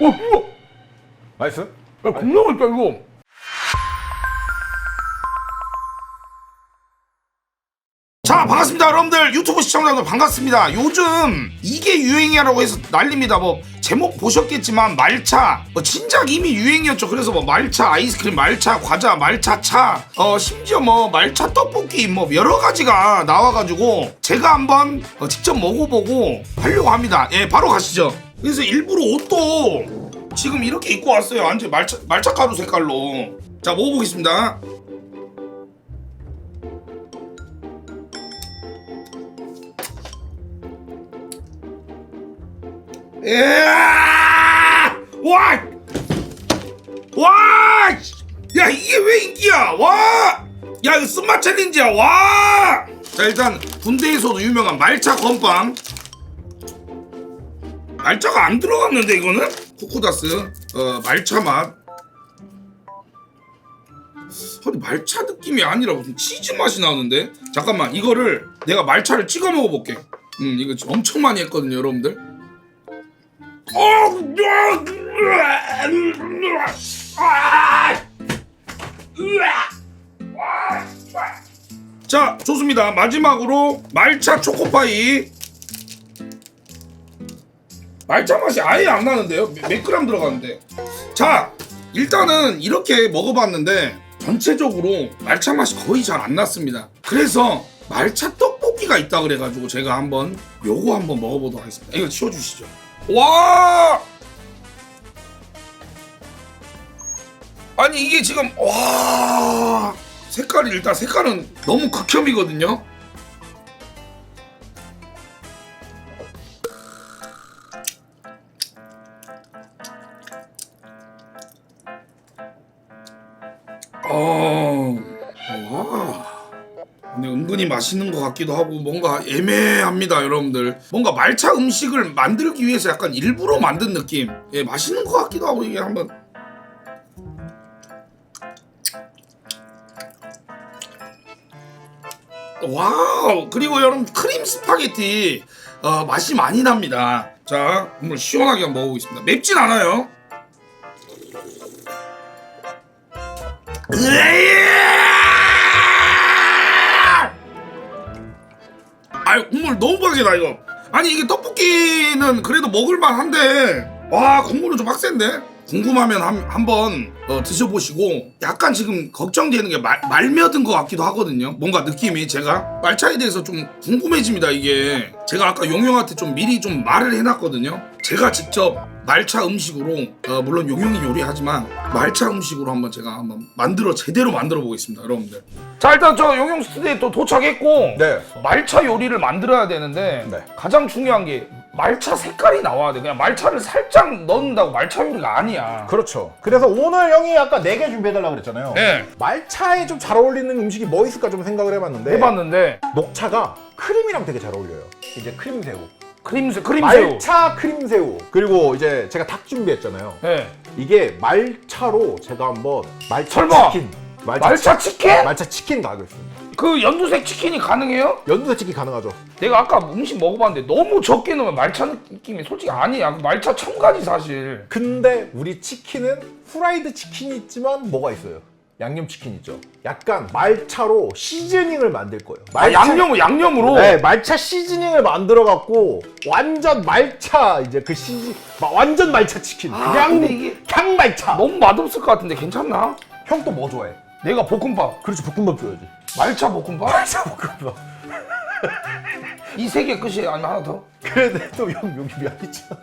어, 이거 맛있어? 야, 겁나 맛있다 이거. 자 반갑습니다 여러분들. 유튜브 시청자들 반갑습니다. 요즘 이게 유행이라고 해서 난립니다. 뭐 제목 보셨겠지만 말차. 뭐 진작 이미 유행이었죠. 그래서 뭐 말차 아이스크림 말차 과자 말차 차어 심지어 뭐 말차 떡볶이 뭐 여러 가지가 나와가지고 제가 한번 어, 직접 먹어보고 하려고 합니다. 예 바로 가시죠 그래서 일부러 옷도 지금 이렇게 입고 왔어요 완전 말차 말차 가루 색깔로 자 먹어보겠습니다 이야! 와! 와! 야 이게 왜 인기야? 와! 야 이거 쓴맛 챌린지야. 와! 자 일단 군대에서도 유명한 말차 건빵. 말차가 안 들어갔는데 이거는 코코다스 어 말차 맛. 아니 말차 느낌이 아니라 무슨 치즈 맛이 나오는데 잠깐만 이거를 내가 말차를 찍어 먹어볼게. 음 이거 엄청 많이 했거든요 여러분들. 자 좋습니다 마지막으로 말차 초코파이 말차 맛이 아예 안 나는데요? 몇, 몇 그램 들어가는데? 자 일단은 이렇게 먹어봤는데 전체적으로 말차 맛이 거의 잘 안 났습니다. 그래서 말차 떡볶이가 있다 그래가지고 제가 한번 요거 한번 먹어보도록 하겠습니다. 이거 치워주시죠. 와! 아니 이게 지금 와! 색깔이 일단 색깔은 너무 극혐이거든요 은근히 맛있는 것 같기도 하고 뭔가 애매합니다 여러분들. 뭔가 말차 음식을 만들기 위해서 약간 일부러 만든 느낌. 예 맛있는 것 같기도 하고 이게 한번. 와우! 그리고 여러분 크림 스파게티. 어, 맛이 많이 납니다. 자 국물 시원하게 한번 먹어보겠습니다. 맵진 않아요. 으아! 국물 너무 빡이다 이거 아니 이게 떡볶이는 그래도 먹을만 한데 와 국물은 좀 빡센데 궁금하면 한, 한번 어, 드셔보시고 약간 지금 걱정되는 게 말, 말며든 것 같기도 하거든요 뭔가 느낌이 제가 말차에 대해서 좀 궁금해집니다 이게 제가 아까 용용한테 좀 미리 좀 말을 해놨거든요 제가 직접 말차 음식으로 어, 물론 용용이 요리하지만 말차 음식으로 한번 제가 한번 만들어 제대로 만들어 보겠습니다 여러분들 자 일단 저 용용 스튜디오에 또 도착했고 네. 말차 요리를 만들어야 되는데 네. 가장 중요한 게 말차 색깔이 나와야 돼. 그냥 말차를 살짝 넣는다고 말차 요리가 아니야. 그렇죠. 그래서 오늘 형이 아까 4개 준비해달라고 그랬잖아요. 네. 말차에 좀 잘 어울리는 음식이 뭐 있을까 좀 생각을 해봤는데 해봤는데 녹차가 크림이랑 되게 잘 어울려요. 이제 크림 새우. 크림새 크림새우. 말차 크림새우. 그리고 이제 제가 닭 준비했잖아요. 네. 이게 말차로 제가 한번 말차 설마! 치킨. 말차 치킨? 말차 치킨 가겠습니다. 그 연두색 치킨이 가능해요? 연두색 치킨 가능하죠. 내가 아까 음식 먹어봤는데 너무 적게 넣으면 말차 느낌이 솔직히 아니야. 그 말차 첨가지 사실. 근데 우리 치킨은 후라이드 치킨이 있지만 뭐가 있어요? 양념 치킨 있죠. 약간 말차로 시즈닝을 만들 거예요. 아 양념 양념으로. 네, 말차 시즈닝을 만들어 갖고 완전 말차 이제 그 시즈 마- 완전 말차 치킨. 아, 그냥 근데 이게 그냥 말차. 너무 맛없을 것 같은데 괜찮나? 형 또 뭐 좋아해? 내가 볶음밥. 그렇지 볶음밥 줘야지. 말차 볶음밥? 말차 볶음밥. 이 세 개 끝이 아니면 하나 더? 그래 또형 여기 미안 있잖아.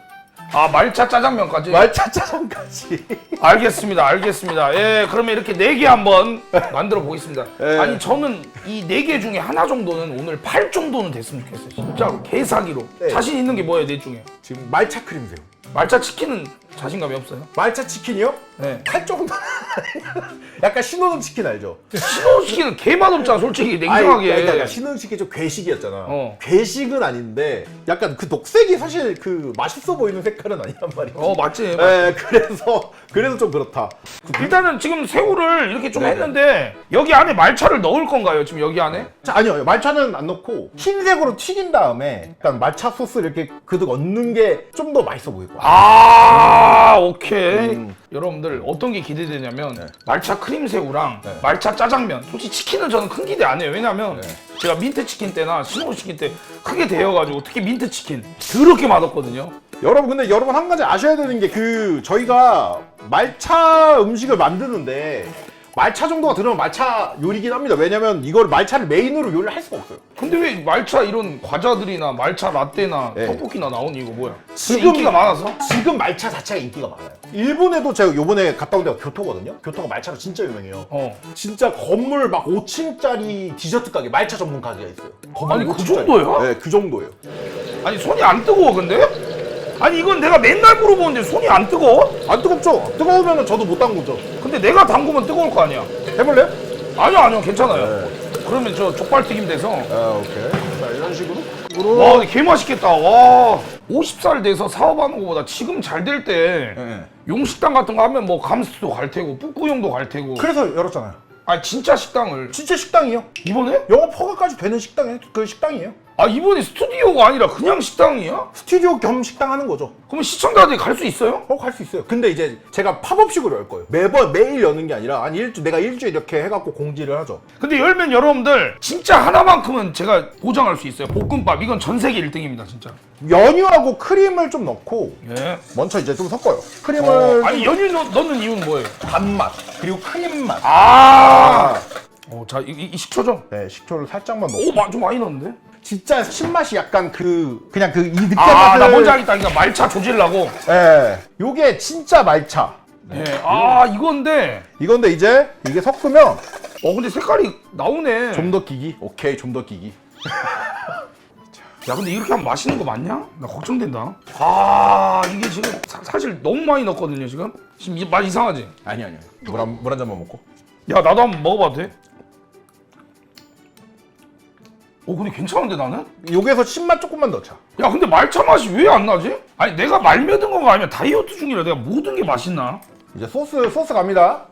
아 말차 짜장면까지? 말차 짜장까지. 알겠습니다, 알겠습니다. 예, 그러면 이렇게 네 개 한번 만들어 보겠습니다. 예. 아니 저는 이 네 개 중에 하나 정도는 오늘 팔 정도는 됐으면 좋겠어요. 진짜로 개사기로. 네. 자신 있는 게 뭐예요, 네 중에? 지금 말차 크림새우. 말차 치킨은 자신감이 없어요. 말차 치킨이요? 네. 팔 정도. 약간 신호등 치킨 알죠? 신호시키는 개 맛없잖아 솔직히 아니, 냉정하게 그러니까, 신호등 치킨 좀 괴식이었잖아. 어. 괴식은 아닌데 약간 그 녹색이 사실 그 맛있어 보이는 색깔은 아니란 말이지. 어 맞지 네, 그래서 그래서 좀 그렇다. 일단은 지금 새우를 이렇게 좀 네네. 했는데 여기 안에 말차를 넣을 건가요 지금 여기 안에? 자, 아니요 말차는 안 넣고 흰색으로 튀긴 다음에 약간 말차 소스 이렇게 그득 얹는 게 좀 더 맛있어 보일 거야. 아 오케이 음. 여러분들 어떤 게 기대되냐면 네. 말차 크림 새우랑 네. 말차 짜장면 솔직히 치킨은 저는 큰 기대 안 해요 왜냐면 네. 제가 민트 치킨 때나 신호 치킨 때 크게 데여가지고 특히 민트 치킨 더럽게 맛없거든요 여러분 근데 여러분 한 가지 아셔야 되는 게 그 저희가 말차 음식을 만드는데 말차 정도가 들어면 말차 요리긴 합니다. 왜냐면 이걸 말차를 메인으로 요리를 할 수가 없어요. 근데 왜 말차 이런 과자들이나 말차 라떼나 네. 떡볶이나 나오니 이거 뭐야 지금- 인기가 많아서? 지금 말차 자체가 인기가 많아요. 일본에도 제가 요번에 갔다 온 데가 교토거든요. 교토가 말차로 진짜 유명해요. 어 진짜 건물 막 5층짜리 디저트 가게 말차 전문 가게가 있어요. 건물 아니, 그 5층짜리. 정도예요? 네, 그 정도예요. 아니 손이 안 뜨거워 근데? 아니 이건 내가 맨날 물어보는데 손이 안 뜨거워? 안 뜨겁죠? 뜨거우면 저도 못 담그죠. 근데 내가 담그면 뜨거울 거 아니야 해볼래요? 아니요 아니요 괜찮아요 네. 그러면 저 족발 튀김 돼서 아, 오케이. 자, 이런 식으로. 와 근데 개 맛있겠다 와 50살 돼서 사업하는 것보다 지금 잘 될 때 네. 용식당 같은 거 하면 뭐 감스도 갈 테고 뿌꾸용도 갈 테고 그래서 열었잖아요. 아 진짜 식당을 진짜 식당이요. 이번에? 영업 허가까지 되는 식당이 그 식당이에요. 아 이번에 스튜디오가 아니라 그냥 식당이야? 스튜디오 겸 식당 하는 거죠. 그러면 시청자들이 갈 수 있어요? 어, 갈 수 있어요. 근데 이제 제가 팝업식으로 열 거예요. 매번 매일 여는 게 아니라 한 일주 내가 일주일 이렇게 해갖고 공지를 하죠. 근데 열면 여러분들 진짜 하나만큼은 제가 보장할 수 있어요 볶음밥 이건 전 세계 1등입니다 진짜 연유하고 크림을 좀 넣고 예. 먼저 이제 좀 섞어요. 크림을 어, 아니 연유 넣, 넣는 이유는 뭐예요? 단맛 그리고 크림 맛. 아, 어, 자, 이, 이- 이 식초죠? 네, 식초를 살짝만 넣고. 오, 마, 좀 많이 넣었는데? 진짜 신맛이 약간 그 그냥 그이 느끼한 아, 맛을. 나 뭔지 알겠다. 그러니까 말차 조질라고. 예. 요게 진짜 말차. 예. 아, 이건데. 이건데 이제 이게 섞으면 어, 근데 색깔이 나오네. 좀 더 끼기. 오케이, 좀 더 끼기. 야, 근데 이렇게 하면 맛있는 거 맞냐? 나 걱정된다. 아, 이게 지금 사, 실 너무 많이 넣었거든요, 지금. 지금 이, 맛 이상하지? 아니 아니. 물한 물 한 잔만 먹고. 야, 나도 한번 먹어봐도 돼? 어, 근데 괜찮은데 나는? 여기에서 신맛 조금만 넣자. 야, 근데 말차 맛이 왜 안 나지? 아니, 내가 말며든 건가 아니면 다이어트 중이라 내가 모든 게 맛있나? 이제 소스 소스 갑니다.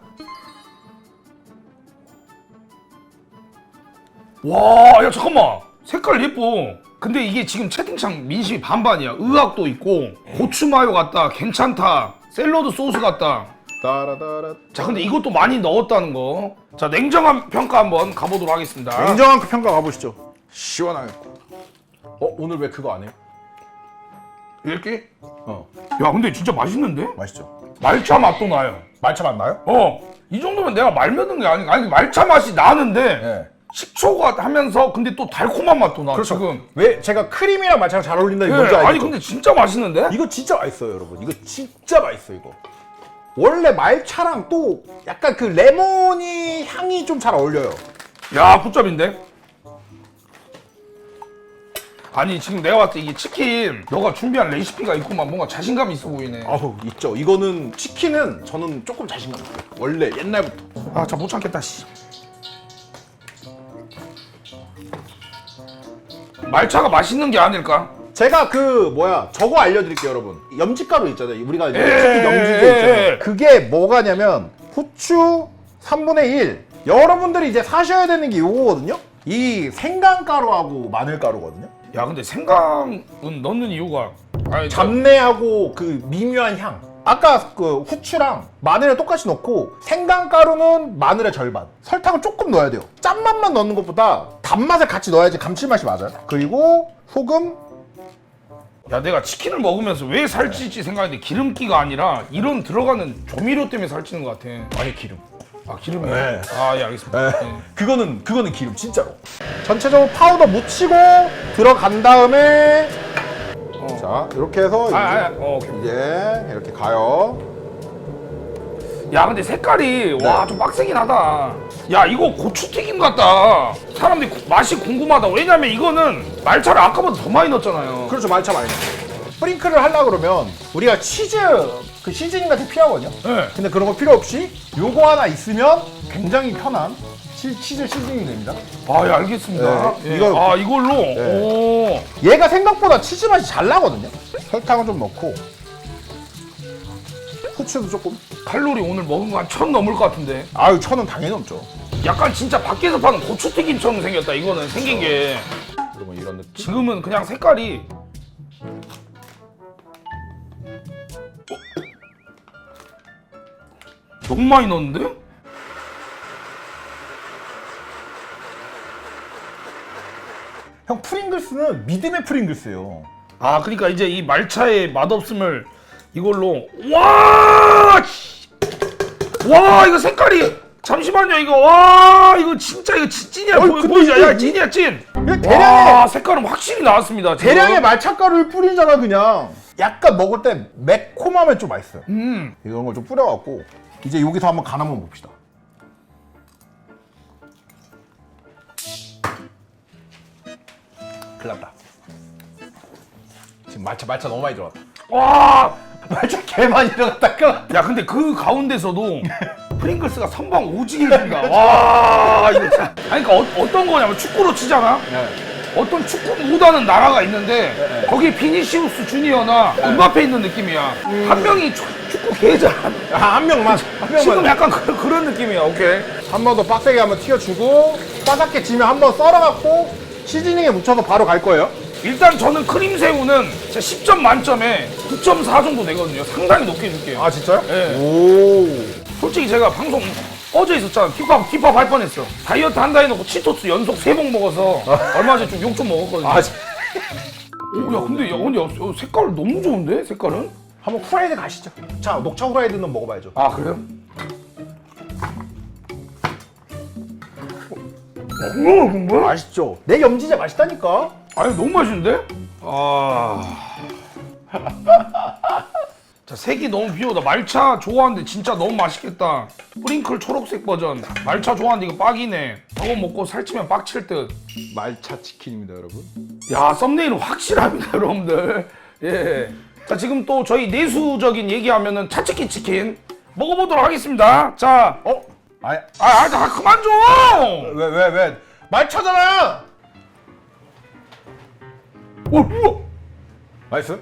와, 야 잠깐만. 색깔 예뻐. 근데 이게 지금 채팅창 민심이 반반이야. 의학도 있고 고추 마요 같다. 괜찮다. 샐러드 소스 같다. 따라따라. 자, 근데 이것도 많이 넣었다는 거. 자, 냉정한 평가 한번 가보도록 하겠습니다. 냉정한 그 평가 가보시죠. 시원하게. 어 오늘 왜 그거 안 해요? 이렇게? 어 야, 근데 진짜 맛있는데? 맛있죠. 말차 맛도 나요. 말차 맞나요? 어, 이 정도면 내가 말며든 게 아니고 아니 말차 맛이 나는데 네. 식초가 하면서 근데 또 달콤한 맛도 나. 그렇죠. 지금. 왜 제가 크림이랑 말차가 잘 어울린다 이거 예, 뭔지 알죠? 아니 근데 진짜 맛있는데? 이거 진짜 맛있어요, 여러분. 이거 진짜 맛있어 이거. 원래 말차랑 또 약간 그 레몬이 향이 좀 잘 어울려요. 야, 굿잡인데? 아니, 지금 내가 봤을 때 이게 치킨, 너가 준비한 레시피가 있구만. 뭔가 자신감이 있어 보이네. 아우 있죠. 이거는 치킨은 저는 조금 자신감 있어요. 원래 옛날부터. 아, 자, 못 참겠다, 씨. 말차가 맛있는 게 아닐까? 제가 그 뭐야 저거 알려드릴게요, 여러분. 염지가루 있잖아요. 우리가 이제 예, 치킨 염지게 예, 있잖아요. 예. 그게 뭐가냐면 후추 3분의 1. 여러분들이 이제 사셔야 되는 게 요거거든요. 이 생강가루하고 마늘가루거든요. 야, 근데 생강은 넣는 이유가. 아니, 저- 잡내하고 그 미묘한 향. 아까 그 후추랑 마늘을 똑같이 넣고 생강가루는 마늘의 절반. 설탕을 조금 넣어야 돼요. 짠맛만 넣는 것보다 단맛을 같이 넣어야지 감칠맛이 맞아요. 그리고 소금. 야, 내가 치킨을 먹으면서 왜 살찔지 생각했는데 기름기가 아니라 이런 들어가는 조미료 때문에 살찌는 것 같아. 아니 기름. 아, 기름이요? 네. 아, 예, 알겠습니다. 예. 그거는 그거는 기름 진짜로. 전체적으로 파우더 묻히고 들어간 다음에 자 이렇게 해서 아, 아, 아, 어, 오케이. 이제 이렇게 가요. 야 근데 색깔이 와 좀 빡세긴 하다 야 이거 고추튀김 같다 사람들이 구- 맛이 궁금하다 왜냐면 이거는 말차를 아까보다 더 많이 넣었잖아요 그렇죠 말차 많이. 넣어요. 스프링클을 하려고 그러면 우리가 치즈 그 시즈닝 같은 거 필요하거든요. 네. 근데 그런 거 필요 없이 요거 하나 있으면 굉장히 편한 치, 치즈 시즈닝이 됩니다. 아, 예, 알겠습니다. 네, 예. 이거- 아, 이걸로. 오. 얘가 생각보다 치즈 맛이 잘 나거든요. 설탕을 좀 넣고 후추도 조금. 칼로리 오늘 먹은 거 한 천 넘을 것 같은데. 아유 천은 당연히 넘죠. 약간 진짜 밖에서 파는 고추튀김처럼 생겼다. 이거는 생긴 게. 그러면 이런 느낌. 지금은 그냥 색깔이. 너무 많이 넣었는데? 형 프링글스는 믿음의 프링글스예요. 아, 그러니까 이제 이 말차의 맛없음을 이걸로 와! 씨. 와, 이거 색깔이 잠시만요. 이거 와, 이거 진짜 이거 찐- 찐이야. 어이, 보, 근데 보이죠? 이게 야, 찐이야, 찐. 이게 와, 대량의 색깔은 확실히 나왔습니다. 지금. 대량의 말차가루를 뿌리잖아 그냥. 약간 먹을 때 매콤하면 좀 맛있어요. 음. 이런 걸 좀 뿌려갖고 이제 여기서 한번 간 한번 봅시다. 큰일 났다. 지금 말차 말차 너무 많이 들어갔다. 와! 말차 개 많이 들어갔다. 큰일 났다. 야, 근데 그 가운데서도 프링글스가 선방 오지게 줍니다. 와, 이거 참. 아니, 그러니까 어, 어떤 거냐면 축구로 치잖아. 어떤 축구 못하는 나라가 있는데 거기 비니시우스 주니어나 음바페 있는 느낌이야. 한 명이 축- 축구 계좌. 아, 한 명만. 한 지금. 약간 그, 그런 느낌이야. 오케이. 한 번 더 빡세게 한번 튀어주고 바삭게 지면 한 번 썰어갖고 시즈닝에 묻혀서 바로 갈 거예요. 일단 저는 크림 새우는 제 10점 만점에 9.4 정도 되거든요. 상당히 높게 줄게요. 아 진짜요? 예. 오. 솔직히 제가 방송 어제 있었잖아. 힙합, 힙합 할 뻔했어. 다이어트 한다 해놓고 치토스 연속 세 봉 먹어서 얼마 전에 좀 욕 좀 먹었거든요. 아 진- 오, 야, 근데 야, 근데 야, 어, 색깔 너무 좋은데? 색깔은? 한번 후라이드 가시죠. 자 녹차 후라이드는 먹어봐야죠. 아, 그래요? 너무 맛있는데? 맛있죠. 내 염지제 맛있다니까. 아니, 너무 맛있는데? 아. 자, 색이 너무 비오다. 말차 좋아하는데 진짜 너무 맛있겠다. 프링클 초록색 버전. 말차 좋아하는데 이거 빡이네. 저거 먹고 살찌면 빡칠 듯. 말차 치킨입니다, 여러분. 야 썸네일은 확실합니다 여러분들 예. 자 지금 또 저희 내수적인 얘기하면은 차치킨 치킨 먹어보도록 하겠습니다 자 어? 아니 아, 아, 아 그만 좀 왜 왜 왜? 말차잖아. 어, 이거 맛있어? 야,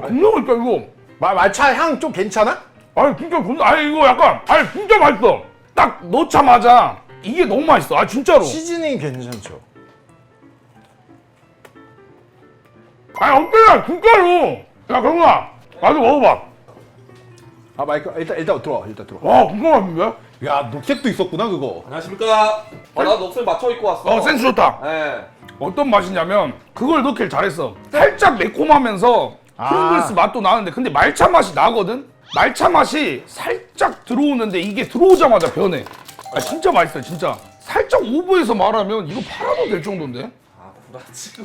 겁나 맛있다 이거 말 말차 향 좀 괜찮아? 아니 진짜 겁나 아니 이거 약간 아니 진짜 맛있어 딱 넣자마자 이게 너무 맛있어 아 진짜로 시즈닝 괜찮죠. 아니 어때야 진짜로 야 경아 나도 먹어봐 아 마이크 일단 일단 들어와 일단 들어와. 와 진짜 맛있는데 야 녹색도 있었구나 그거. 안녕하십니까. 어, 나 녹슬 맞춰 입고 왔어. 어 센스 좋다 네. 어떤 맛이냐면 그걸 넣길 잘했어. 살짝 매콤하면서 아. 프링글스 맛도 나는데 근데 말차 맛이 나거든. 말차 맛이 살짝 들어오는데 이게 들어오자마자 변해. 아 진짜 맛있어요 진짜. 살짝 오버해서 말하면 이거 팔아도 될 정도인데.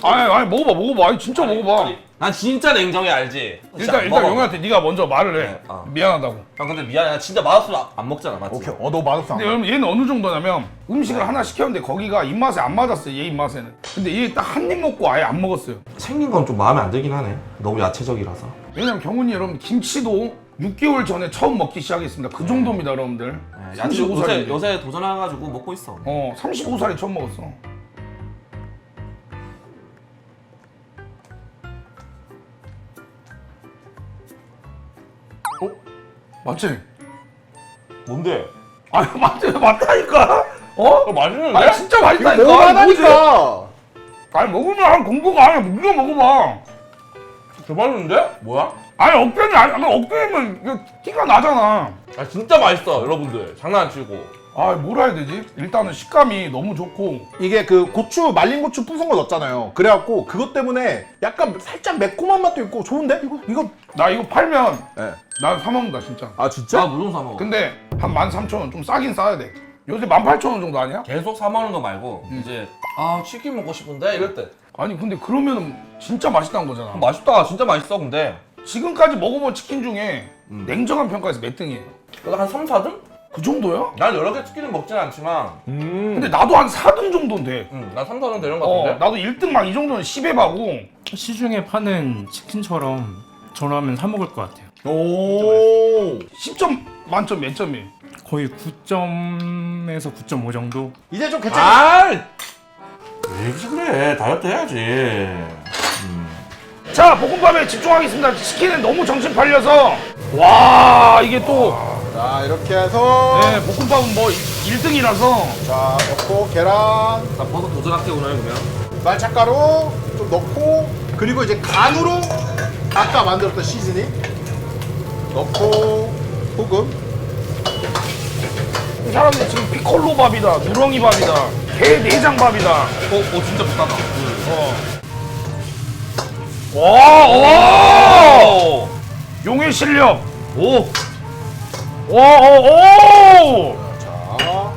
아. 아니 아니 먹어봐 먹어봐. 아니 진짜 먹어봐. 난 진짜 냉정해 알지? 진짜 일단 안 일단. 영희한테 네가 먼저 말을 해. 네, 어. 미안하다고. 형 근데 미안해. 나 진짜 맛없으면 안- 안 먹잖아, 맞지? 오케이. 어 너 맛없어. 근데 여러분 얘는 어느 정도냐면 음식을 하나 시켰는데 거기가 입맛에 안 맞았어요 얘 입맛에는. 근데 얘 딱 한 입 먹고 아예 안 먹었어요. 생긴 건 좀 마음에 안 들긴 하네. 너무 야채적이라서. 왜냐면 경훈이 여러분 김치도 6개월 전에 처음 먹기 시작했습니다. 그 정도입니다, 여러분들. 네, 야채 요새 35살인데. 요새 도전해가지고 먹고 있어. 어, 35살에 처음 먹었어. 어? 맞지? 뭔데? 아니, 맞지? 맞다니까? 어? 맛있는데? 아니, 진짜 맛있다니까. 이거 먹어봐니까. 뭐지? 아니, 먹으면 한 공부가 아니야. 이거 먹어봐. 더 맛있는데? 뭐야? 아니, 어깨는, 아니, 아니, 어깨면 이거 티가 나잖아. 아 진짜 맛있어, 여러분들. 장난 안 치고. 아, 뭐라 해야 되지? 일단은 식감이 너무 좋고. 이게 그 고추 말린 고추 부순 거 넣었잖아요. 그래갖고 그것 때문에 약간 살짝 매콤한 맛도 있고 좋은데 이거 이거. 나 이거 팔면 네. 난 사 먹는다, 진짜. 아 진짜? 나 무슨 사 먹어? 근데 한 13,000원 좀 싸긴 싸야 돼. 요새 18,000원 정도 아니야? 계속 사 먹는 거 말고 이제 아 치킨 먹고 싶은데 이럴 때. 아니 근데 그러면은 진짜 맛있다는 거잖아. 맛있다, 진짜 맛있어. 근데 지금까지 먹어본 치킨 중에 냉정한 평가에서 몇 등이에요? 그래도 한 3, 4등? 그 정도야? 난 여러 개 치킨을 먹진 않지만, 음. 근데 나도 한 4등 정도인데. 음, 난 3, 4등 되는 거 어, 같은데. 나도 1등 막 이 정도는 10에 하고 시중에 파는 치킨처럼 저라면 사 먹을 것 같아요. 오 10점 만점 몇 점이에요? 거의 9점에서 9.5 정도. 이제 좀 괜찮아 아! 왜 그래? 다이어트 해야지. 자 볶음밥에 집중하겠습니다 치킨은 너무 정신 팔려서 와 이게 또 자 이렇게 해서 네, 볶음밥은 뭐 1등이라서 자 넣고 계란 나 버섯 도전할게 오늘 그러면. 말차가루 좀 넣고 그리고 이제 간으로 아까 만들었던 시즈닝 넣고 소금 이 사람들 지금 피콜로 밥이다 누렁이 밥이다 게 내장 밥이다 어, 어 진짜 비싸다. 와, 와! 오! 용의 실력 오! 와, 오, 오! 자,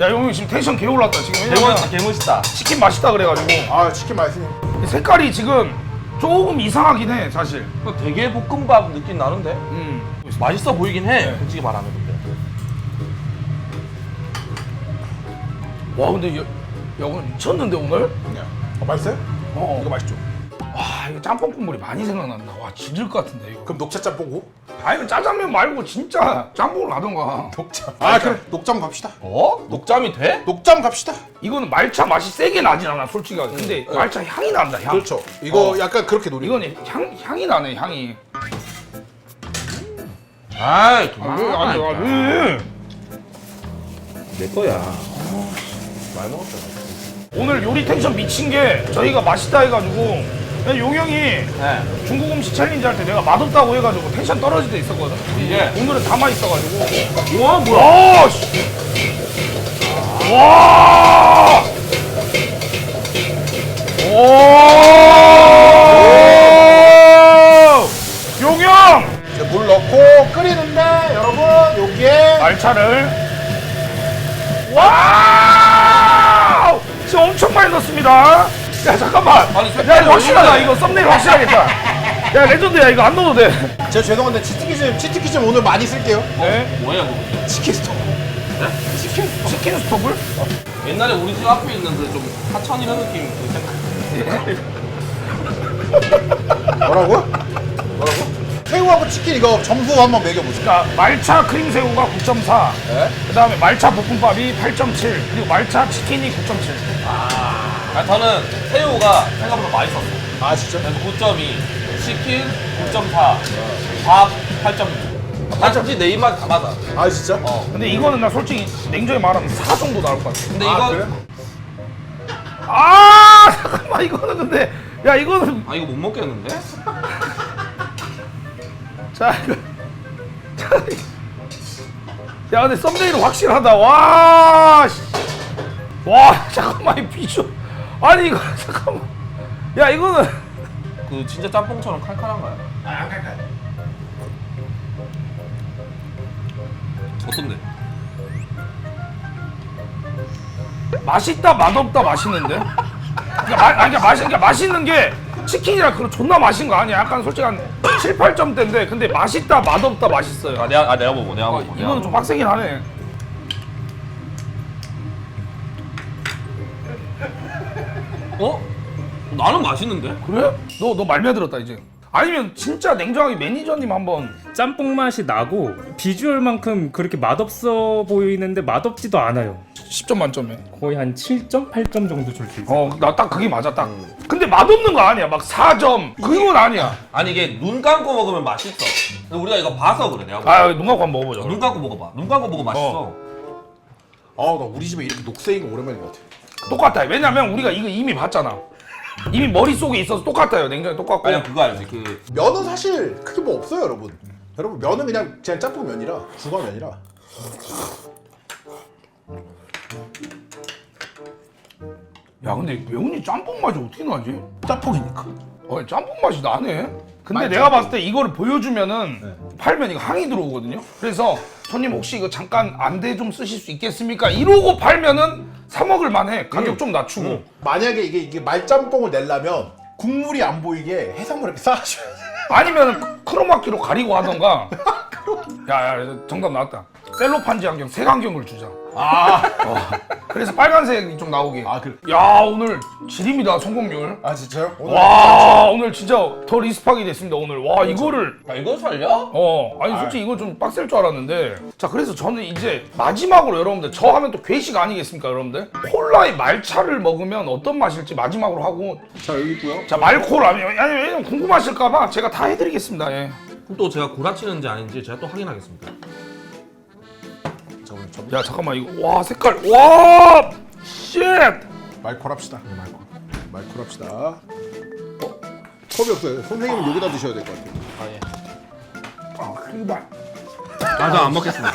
야 용이 지금 텐션 개 올랐다 지금 왜냐면 개멋있다 개멋있다. 치킨 맛있다 그래가지고 아 치킨 맛있으니 색깔이 지금 조금 이상하긴 해 사실 이거 되게 볶음밥 느낌 나는데? 음. 맛있어 보이긴 해. 솔직히 말하면 근데. 와 근데 야, 야 오늘 미쳤는데 오늘? 어, 맛있어요? 어. 이거 맛있죠? 와 이거 짬뽕 국물이 많이 생각난다. 와 지릴 것 같은데 이거. 그럼 녹차 짬뽕고? 아니 짜장면 말고 진짜 짬뽕을 하던가. 녹차. 아 그래 녹점 갑시다. 어? 녹잠이 돼? 녹점 갑시다. 이거는 말차 맛이 세게 나진 않아 솔직히. 근데 말차 향이 난다 향. 그렇죠. 이거 어. 약간 그렇게 노리 이거는 향, 향이 나네 향이. 아이 아, 왜, 아니, 아, 왜? 내 거야. 많이 먹었잖아. 오늘 요리 텐션 미친 게 저희가 맛있다 해가지고 그냥 용영이 네. 중국 음식 챌린지 할 때 내가 맛없다고 해가지고 텐션 떨어질 때 있었거든. 이게? 오늘은 다 맛있어가지고. 와 뭐야? 씨. 와! 오! 용영! 이제 물 넣고 끓이는데 여러분 여기에 알차를. 와우 지금 엄청 많이 넣습니다 야 잠깐만 아니, 야 이거 확실하다? 이거 썸네일 확실하겠다 야 레전드야 이거 안 넣어도 돼 제가 죄송한데 치트키 치트키 좀 오늘 많이 쓸게요 네. 뭐야 그거? 치킨 스톡 치킨 치킨 스톡을 옛날에 우리 집 앞에 있는 그좀 하천 이런 느낌 그 생각. 뭐라고요? 뭐라고? 새우하고 치킨 이거 점수 한번 매겨보세요 그러니까 말차 크림 새우가 9.4 네? 그다음에 말차 볶음밥이 8.7 그리고 말차 치킨이 9.7 아 저는 새우가 생각보다 맛있었어. 아 진짜? 그래서 9.2, 치킨 9.4, 밥 8.6. 아 솔직히 내 입맛 다 맞아. 아 진짜? 어. 근데 이거는 나 솔직히 냉정히 말하면 4 정도 나올 것 같아 근데 아, 이거 그래? 아 잠깐만 이거는 근데 야 이거는 아 이거 못 먹겠는데? 자 이거 자, 야 근데 썸네일은 확실하다 와, 씨. 와 잠깐만 이 비주얼 아니 이거 잠깐만 야 이거는 그 진짜 짬뽕처럼 칼칼한가요? 아안 갈까요? 어떤데? 맛있다 맛없다 맛있는데 그러니까, 마, 아니, 그러니까, 맛, 그러니까 맛있는 게 치킨이라 그런 존나 맛있는 거 아니야 약간 솔직히 한 7, 8점대인데 근데 맛있다 맛없다 맛있어요 아 내가 아 내가 보고 내가 보고. 내가 이거는 좀 보고. 빡세긴 하네 어? 나는 맛있는데? 그래? 너 너 말매 들었다 이제 아니면 진짜 냉정하게 매니저님 한번 짬뽕 맛이 나고 비주얼만큼 그렇게 맛없어 보이는데 맛없지도 않아요. 10점 만점에 거의 한 7점, 8점 정도 줄 수 있어요. 어 나 딱 그게 맞아 딱 근데 맛없는 거 아니야 막 4점 그건 아니야 아니 이게 눈 감고 먹으면 맛있어. 근데 우리가 이거 봐서 그래 내가. 아 눈 감고 한번 먹어보자 눈 감고 먹어봐. 눈 감고 먹으면 맛있어. 아 나 우리 집에 이렇게 녹색인 거 오랜만인 것 같아 똑같아 왜냐면 우리가 이거 이미 봤잖아. 이미 머릿속에 있어서 똑같아요. 냉정히 똑같고. 아니 그거 알지? 그 면은 사실 크게 뭐 없어요 여러분. 여러분 면은 그냥 그냥 짬뽕 면이라 국화 면이라. 야 근데 매운이 짬뽕 맛이 어떻게 나지? 짬뽕이니까. 어 짬뽕 맛이 나네. 근데 맞아. 내가 봤을 때 이거를 보여주면은 팔면 이거 항이 들어오거든요. 그래서 손님 혹시 이거 잠깐 안대 좀 쓰실 수 있겠습니까? 이러고 팔면은 사 먹을 만해. 가격 좀 낮추고. 만약에 이게 이게 말짬뽕을 내려면 국물이 안 보이게 해산물 이렇게 쌓아줘야 돼 아니면 크로마키로 가리고 하던가. 야야 정답 나왔다. 셀로판지 안경 색안경을 주자. 아, 어, 그래서 빨간색이 좀 나오게. 아, 그- 야 오늘 질입니다 성공률. 아 진짜요? 오늘 와 오늘 진짜 더 리스팍이 됐습니다 오늘. 와 이거를 야, 이거 살려? 어 아니 솔직히 이거 좀 빡셀 줄 알았는데 자 그래서 저는 이제 마지막으로 여러분들 저 하면 또 괴식 아니겠습니까 여러분들 콜라에 말차를 먹으면 어떤 맛일지 마지막으로 하고 자 여기 있고요. 자 말콜 아니 아니 왜냐면 궁금하실까봐 제가 다 해드리겠습니다 예. 그럼 또 제가 구라치는지 아닌지 제가 또 확인하겠습니다. 야 잠깐만 이거 와 색깔 와 쉣! 말콜 합시다. 네, 말콜. 말콜 합시다. 어? 컵이 없어요. 선생님은 여기다 드셔야 될 것 같아요. 아 그만 아, 저안 먹겠습니다.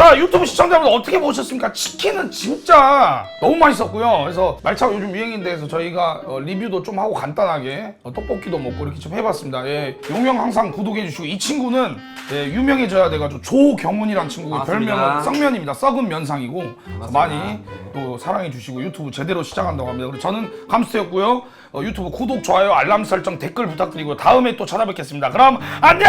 자 유튜브 시청자분들 어떻게 보셨습니까? 치킨은 진짜 너무 맛있었고요. 그래서 말차가 요즘 유행인데 해서 저희가 어, 리뷰도 좀 하고 간단하게 어, 떡볶이도 먹고 이렇게 좀 해봤습니다. 예, 용영 항상 구독해 주시고 이 친구는 예, 유명해져야 돼가지고 조경문이란 친구 반갑습니다. 별명은 썩면입니다. 썩은 면상이고 많이 또 사랑해 주시고 유튜브 제대로 시작한다고 합니다. 그리고 저는 감스트였고요. 어, 유튜브 구독, 좋아요, 알람 설정, 댓글 부탁드리고 다음에 또 찾아뵙겠습니다. 그럼 안녕!